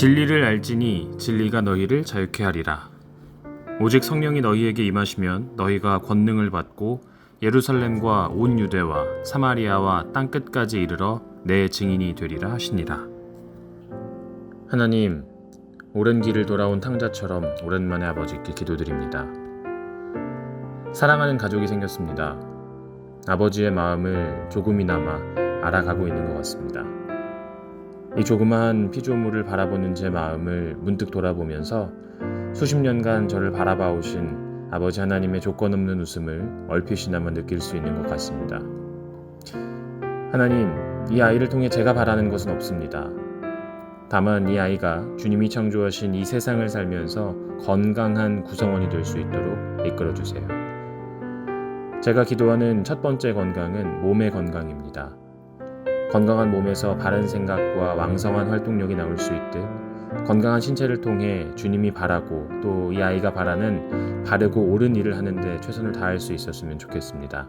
진리를 알지니 진리가 너희를 자유케 하리라. 오직 성령이 너희에게 임하시면 너희가 권능을 받고 예루살렘과 온 유대와 사마리아와 땅 끝까지 이르러 내 증인이 되리라 하시니라. 하나님, 오랜 길을 돌아온 탕자처럼 오랜만에 아버지께 기도드립니다. 사랑하는 가족이 생겼습니다. 아버지의 마음을 조금이나마 알아가고 있는 것 같습니다. 이 조그마한 피조물을 바라보는 제 마음을 문득 돌아보면서 수십 년간 저를 바라봐 오신 아버지 하나님의 조건 없는 웃음을 얼핏이나마 느낄 수 있는 것 같습니다. 하나님, 이 아이를 통해 제가 바라는 것은 없습니다. 다만 이 아이가 주님이 창조하신 이 세상을 살면서 건강한 구성원이 될 수 있도록 이끌어 주세요. 제가 기도하는 첫 번째 건강은 몸의 건강입니다. 건강한 몸에서 바른 생각과 왕성한 활동력이 나올 수 있듯 건강한 신체를 통해 주님이 바라고 또 이 아이가 바라는 바르고 옳은 일을 하는데 최선을 다할 수 있었으면 좋겠습니다.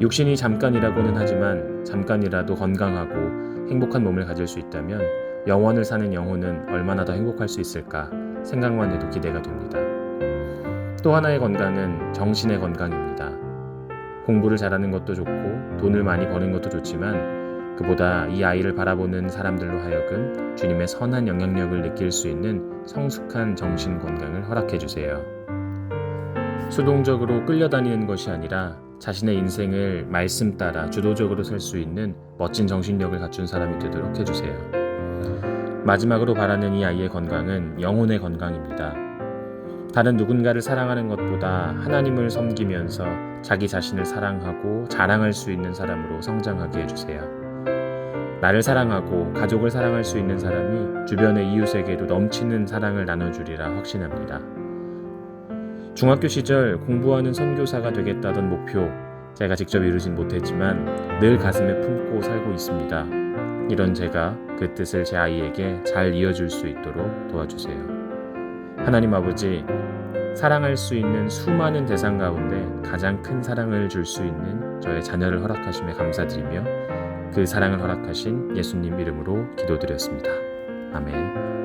육신이 잠깐이라고는 하지만 잠깐이라도 건강하고 행복한 몸을 가질 수 있다면 영원을 사는 영혼은 얼마나 더 행복할 수 있을까 생각만 해도 기대가 됩니다. 또 하나의 건강은 정신의 건강입니다. 공부를 잘하는 것도 좋고 돈을 많이 버는 것도 좋지만 그보다 이 아이를 바라보는 사람들로 하여금 주님의 선한 영향력을 느낄 수 있는 성숙한 정신 건강을 허락해 주세요. 수동적으로 끌려다니는 것이 아니라 자신의 인생을 말씀 따라 주도적으로 살 수 있는 멋진 정신력을 갖춘 사람이 되도록 해주세요. 마지막으로 바라는 이 아이의 건강은 영혼의 건강입니다. 다른 누군가를 사랑하는 것보다 하나님을 섬기면서 자기 자신을 사랑하고 자랑할 수 있는 사람으로 성장하게 해주세요. 나를 사랑하고 가족을 사랑할 수 있는 사람이 주변의 이웃에게도 넘치는 사랑을 나눠주리라 확신합니다. 중학교 시절 공부하는 선교사가 되겠다던 목표, 제가 직접 이루진 못했지만 늘 가슴에 품고 살고 있습니다. 이런 제가 그 뜻을 제 아이에게 잘 이어줄 수 있도록 도와주세요. 하나님 아버지, 사랑할 수 있는 수많은 대상 가운데 가장 큰 사랑을 줄 수 있는 저의 자녀를 허락하심에 감사드리며 그 사랑을 허락하신 예수님 이름으로 기도드렸습니다. 아멘.